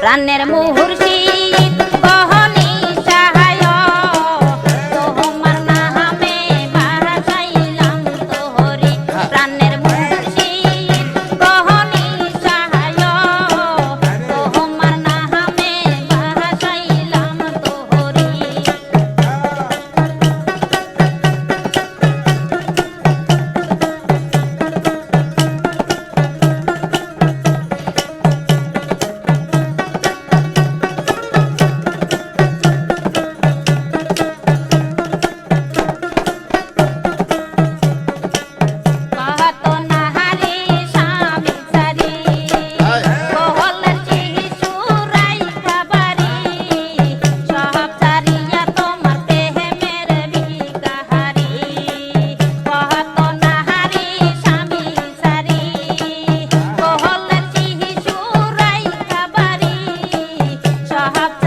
প্রাণের মুহুর্শিদ সাহায্য